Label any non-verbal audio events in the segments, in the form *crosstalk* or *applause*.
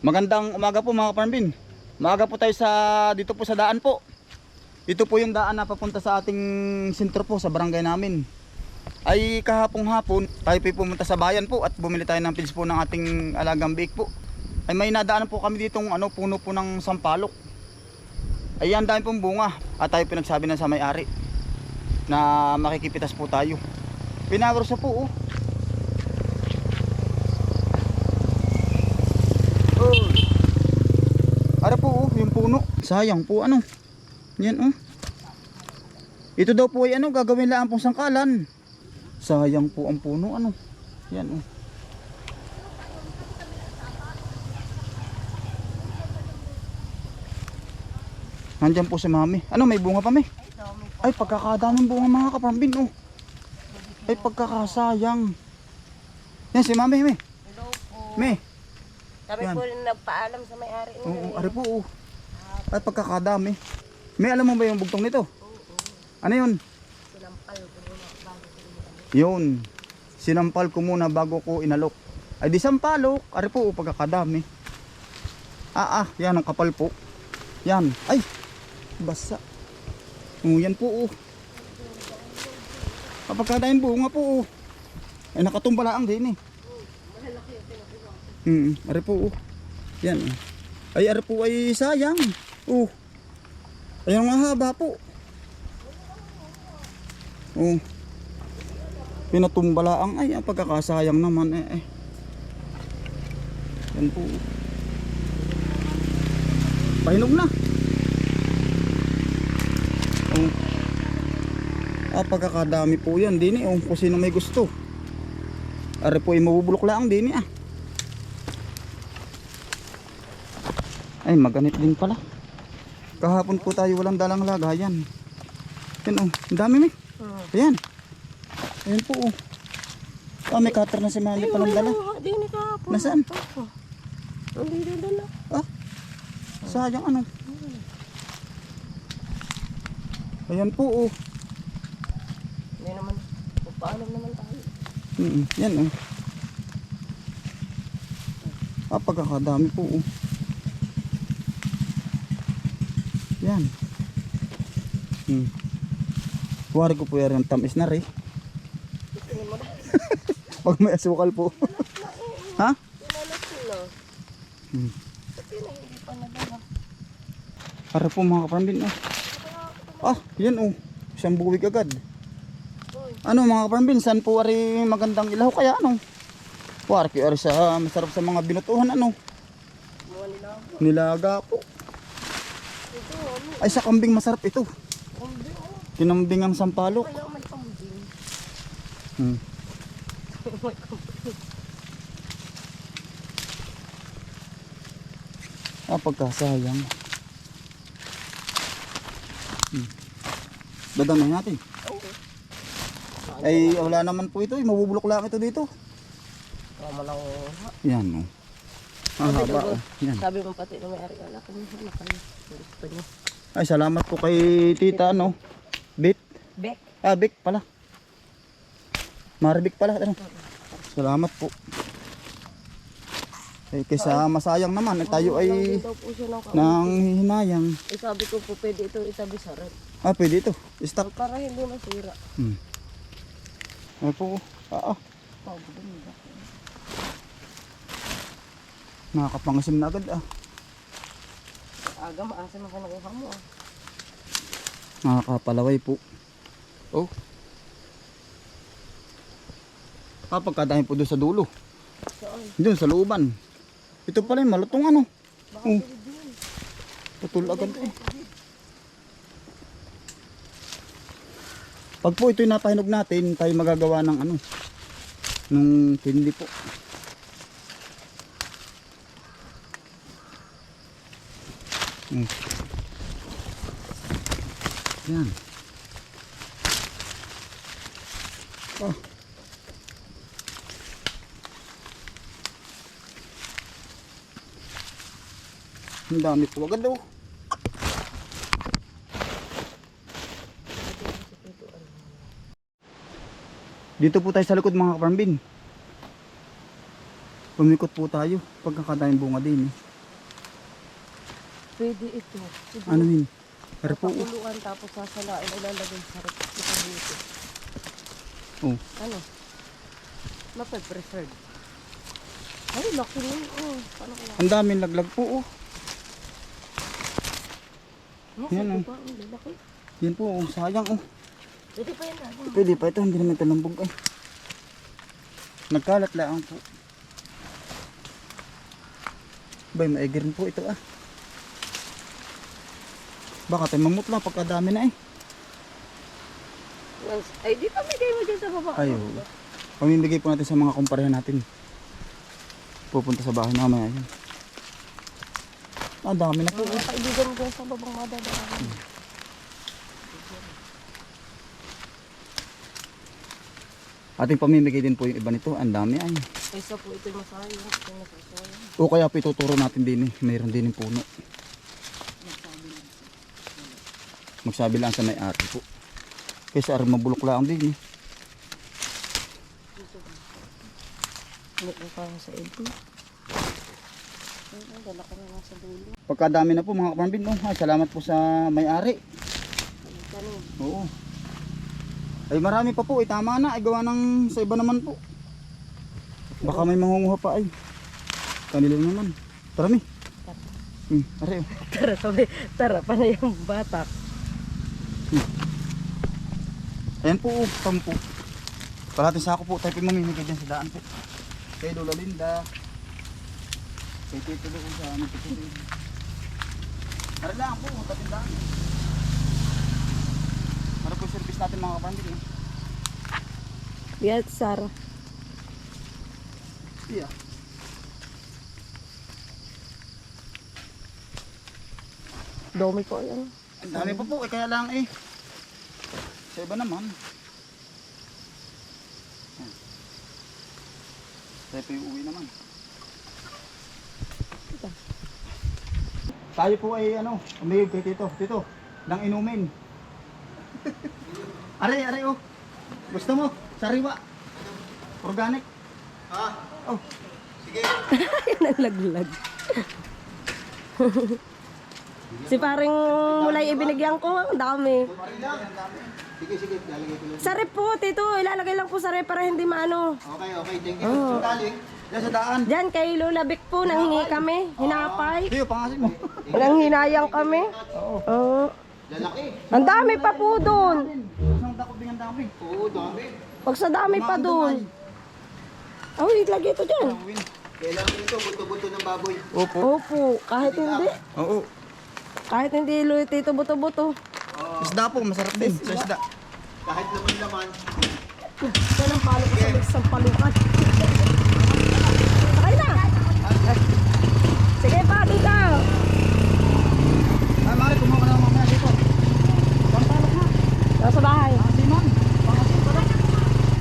Magandang umaga po mga kaparmbin. Maaga po tayo sa dito po sa daan po. Ito po yung daan na papunta sa ating sentro po sa barangay namin. Ay kahapong hapon, tayo po pumunta sa bayan po at bumili tayo ng pils po ng ating alagang biik po. Ay may nadaanan po kami ditong ano, puno po ng sampalok. Ay ang dami pong bunga at tayo pinagsabi na sa may-ari na makikipitas po tayo. Pinagros na po. Oh. Ara po oh, yung puno. Sayang po ano. Yan oh. Ito daw po ay ano, gagawin lang pong sangkalan. Sayang po ang puno ano. Yan oh. Nandyan po si mami. Ano, may bunga pa may? Ay, pagkakadaming bunga mga kapambin oh. Ay, pagkakasayang. Yan si mami, may. Hello po. May. Kami Yan. po rin nagpaalam sa may-ari. Oo, ari po oh. Ay, pagkakadami. May alam mo ba yung bugtong nito? Ano yun? Sinampal ko bago ko rin. Yun. Sinampal ko muna bago ko inalok. Ay di sampalok. Ari po, oh, pagkakadami. Ah, ah, yan ang kapal po. Yan. Ay, basa. Oh, yan po, oh. Kapagkadaming bunga po, oh. Ay, nakatumba lang din, eh. Hmm, ari po, oh. Yan, oh. Ay, ari po ay sayang. Oh. Ay, ang haba po. Oh. Pinatumba lang. Ay, ang pagkakasayang naman, eh. eh. Yan po. Pahinog na. Oh. Ah, pagkakadami po yan. Dini, oh. Kung sino may gusto. Are po ay mabubulok lang dini, ah. Ay, maganit din pala. Kahapon po tayo walang dalang lagayan. Yan, oh. Ang dami, may. Hmm. Ayan. Ayan po, oh. Ah, may cutter na si Mami palang dala. Di ni ka po. Nasaan? Hindi na dala. Ah, sayang ano. Ayan po, oh. Hindi naman. Magpaalam naman tayo. Mm, yan, oh. Ah, pagkakadami po, oh. Yan. Hmm. Kuwari ko po yan tamis na rin. *laughs* Pag may asukal po. ha? Hmm. Para po mga kaparambin, oh. Ah, yan, oh. Isang buwig agad. Ano mga kaparambin, saan po ari magandang ilaw kaya ano? Kuwari ko ari sa masarap sa mga binutuhan ano? Nilaga po. Ano? Ay sa kambing masarap ito. Kumbi, oh. Kinambing ang sampalok. Kaya may kambing. Hmm. May *laughs* kambing. Ah, pagkasayang. Hmm. Dadamay natin. Oo. Ay, wala naman po ito. eh. Mabubulok lang ito dito. Tama lang. Yan, oh. Ang haba, oh. Yan. Sabi mo pati na may-ari ala kung ano niyo. Ay, salamat po kay tita, ano. Bit. Bek. Ah, Bik pala. Maribik pala. Ano? Salamat po. Eh, kaysa masayang naman, eh, tayo ay nang hihinayang. Eh, sabi ko po pwede ito isabi sa red. Ah, pwede ito. Stock. Para hindi masira. Hmm. Ay po. Ah, ah. Nakakapangasim na agad ah. Aga maasim ang kanakuha mo. ah. Nakakapalaway po. Oh. Ah, pagkadami po doon sa dulo. Saan? Doon sa looban. Ito pala yung malutong ano. Baka Oh. Putol agad eh. Pag po ito'y napahinog natin, tayo magagawa ng ano, nung tindi po. Yan. Oh. Ang dami po agad oh. Dito po tayo sa likod mga kaparambin. Pumikot po tayo. Pagkakadaming bunga din eh. Pwede ito. Siguro, Ano yun? Pero po, oh. Papuluan tapos sasalain ilalagay sa. Ito oh. Ano? Mape-preferred. Ay, laki nun. Oh, paano kaya? Ang daming laglag po oh. Ano, Yan, oh. lalaki. Yan po oh. Sayang oh. Pwede pa yan. Ano? Pwede pa ito. Hindi naman talambog eh. Nagkalat lang po. Bay, maigir rin po ito ah. Baka tayo mamutla pagkadami na eh. Ay, di pa bigay mo dyan sa baba. Ay, oo. Pamimigay po natin sa mga kumparehan natin. Pupunta sa bahay mamaya yan. Ah, dami na po. Mga kaibigan dyan sa babang madadaan. Ating pamimigay din po yung iba nito. Ang dami ay. Kaysa po ito'y masayang. Ito'y masasayang. O kaya po ituturo natin din eh. Mayroon din yung puno. Magsabi lang sa may-ari po. Kaysa ari mabulok lang din eh. Pagkadami na po mga kapambin. Oh, salamat po sa may-ari. Oo. Ay marami pa po. Ay tama na. Ay gawa ng sa iba naman po. Baka may mangunguha pa ay. Kanila naman. Tara mi. Hmm, are, oh. Tara, sabi, tara, pa na yung batak. Ayan po, oh, tampo. Kalating sako po, tayo po mamimigay dyan sa daan po. Kay Lola Linda. Kay Tito Lo sa ano po po. Tara lang po, tating daan. Para po yung service natin mga kapandil. Eh. Yan, Sara. Yeah. Domi po yan. Ang dami pa po, eh, kaya lang eh. Sa iba naman. Yan. Tayo po yung uwi naman. Tayo po ay ano, umihig kay Tito. Tito, nang inumin. *laughs* are, are oh. Gusto mo? Sariwa. Organic. Ha? Oh. *laughs* Nalaglag. *laughs* si paring mulay ibinigyan ko, ang dami. Sige, sige, lalagay ko lang. Sa rep po, tito, ilalagay lang po sa rep para hindi maano. Okay, okay, thank you. Oh. Galing. Diyan sa daan. Diyan kay Lola Vic po, nanghingi kami, hinapay. Tiyo, pangasin mo. Nang hinayang kami. Oo. Oo. Lalaki. ang dami pa po doon. Isang dako din ang dami. Oo, dami. Pag sa dami pa doon. Oh, ilagay ito dyan. Kailangan ito, buto-buto ng baboy. Opo. Opo, kahit hindi. Oo. Kahit hindi luy tito buto-buto. Isda po, masarap din. Sa isda. Kahit naman naman. Yan ang palo ko sa isang palukan. Sakay na. Sige pa, dito. Ay, Mari, kumuha ka na mamaya dito. Pangtalak na. Nasa bahay. Asiman. Pangasin pa lang.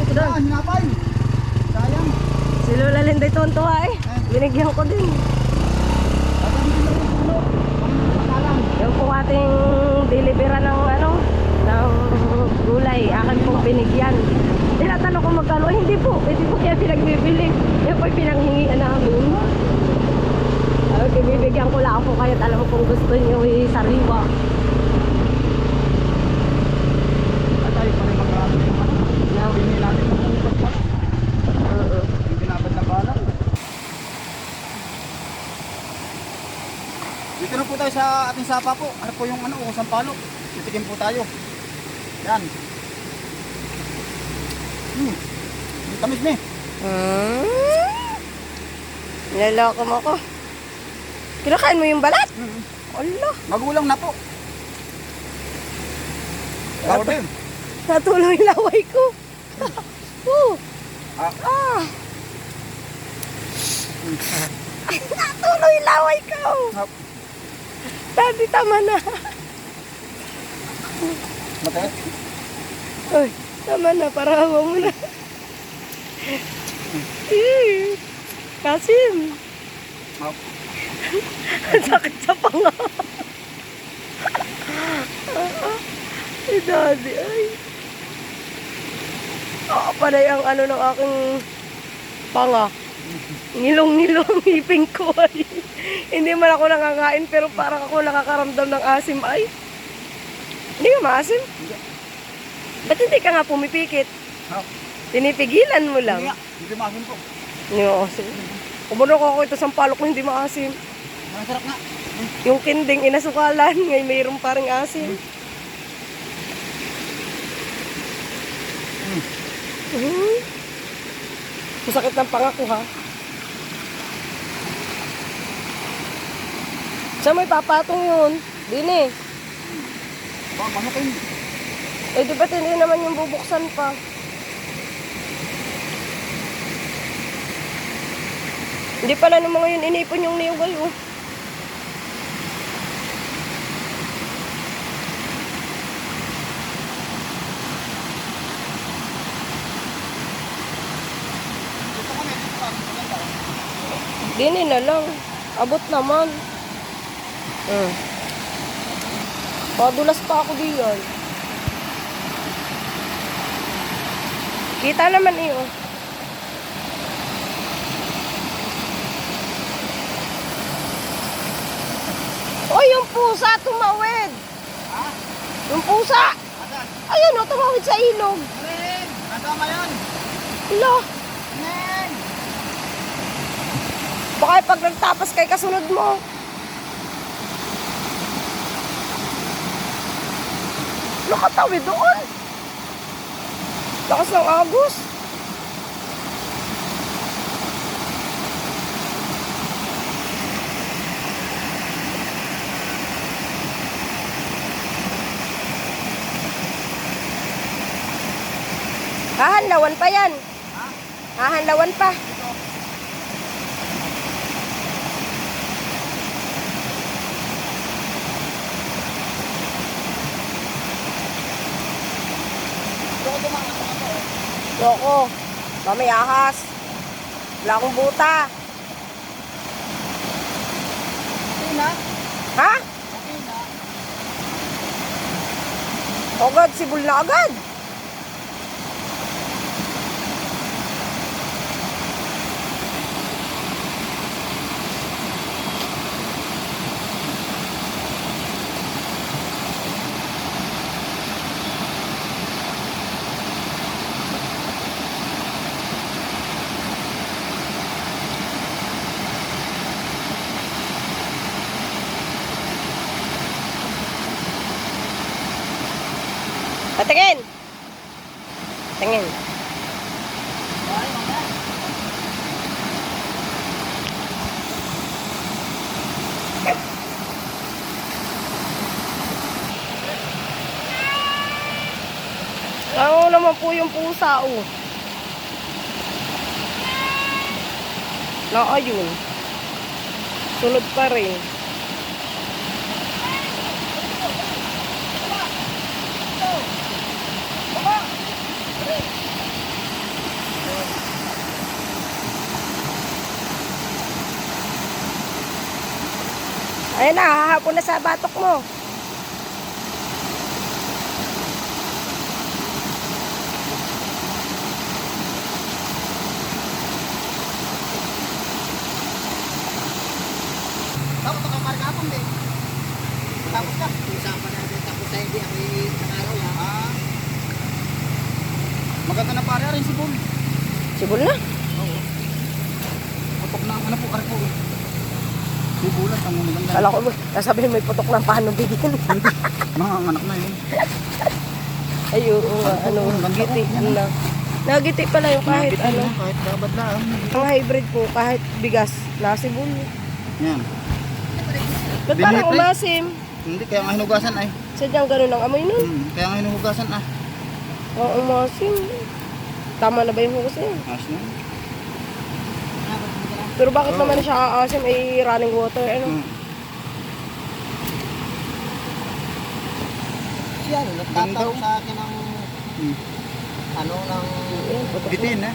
Ito doon. Ah, hinapay. Sayang. Si Lola Linda tuntua eh. Binigyan ko din. Alam mo yung puno. Pangkalang. Yung po ating delivera ng ano, ng gulay, akin pong binigyan. Tinatanong ko magkano, ay hindi po, hindi po kaya pinagbibili. Yan po pinanghingian namin. Sabi ko, bibigyan ko lang po kayo, alam mo kung gusto niyo i-sariwa. At tayo pa rin mag-aarap yung ano. Hindi natin makukupas pa. Oo. Yung binabad na balang. Dito na po tayo sa ating sapa po. Ano po yung ano, usang palo. Titikin po tayo. Yan. Hmm. Ang Tamis me. Hmm? Niloloko mo ko. Kinakain mo yung balat? Allah, Magulang na po. Grabe. natuloy laway ko. oh. Ah. Ah. *laughs* natuloy laway ko. Hap. Daddy, tama na. Mate. Uy, tama na, para hawa mo na. Kasim, ang sakit sa panga. si Daddy, ay. Oo, panay ang ano ng aking panga. Ngilong-ngilong *laughs* ang ngipin ko ay. Hindi man ako nakakain pero parang ako nakakaramdam ng asim ay. Hindi ka maasim? Ba't hindi ka nga pumipikit? Ha? Pinipigilan mo Hindi lang. nga, hindi maasin po. Hindi maasim. Kumano ko ako ito sa palok na hindi maasim. Masarap nga. Yung kinding inasukalan, *laughs* ngayon mayroong parang asim. Hmm. Masakit ng pangako ha. Saan may papatong yun? Dini. Ba, manakin. Eh di ba't hindi naman yung bubuksan pa? Hindi pala nung mga yun inipon yung niyugay oh. Dini na lang. Abot naman. Hmm. Padulas pa ako diyan. Kita naman iyo. Oy, yung pusa tumawid. Ha? Yung pusa. Asan? Ayun, oh, tumawid sa ilog. Ren! Kasama yan! Hala, Ren! baka pag nagtapas kay kasunod mo. Nakatawid doon. Lakas ng agos. Hahanlawan pa yan. Hahanlawan pa. Loko. Mamay ahas. Wala akong buta. Tina? Ha? Tina? Agad, sibol na agad. Patingin. Tingin. Ano naman po yung pusa, oh. Na ayun. Sunod pa rin. Ayun na, hahapon na sa batok mo. Tapos ito kang markapong din. Tapos ka. Usapan natin tapos sa hindi ang isang araw ha. Ah. Maganda na pare rin si Bull. Sibol na. Oo. Putok na ano po kare po. Si Bulat ang maganda. Kala ko, sasabihin may putok ng paano bigyan. *laughs* Mga anak na yun. Ay, oo, ano, giti na. Nagiti pala yung kahit ano. Kahit babad lang. Ang hybrid po, kahit bigas, nasibol. Yan. Ba't parang umasim? Hindi kaya nga hinugasan ay. Sadyang ganun ang amoy nun. Hmm, kaya nga hinugasan ah. Oo, umasim. Tama na ba yung hugas niya? Ayos na. Pero bakit naman siya aasim ay running water? Ano? Hmm. Siya, nagtataw sa akin ng Hmm. ano ng. Bitin eh.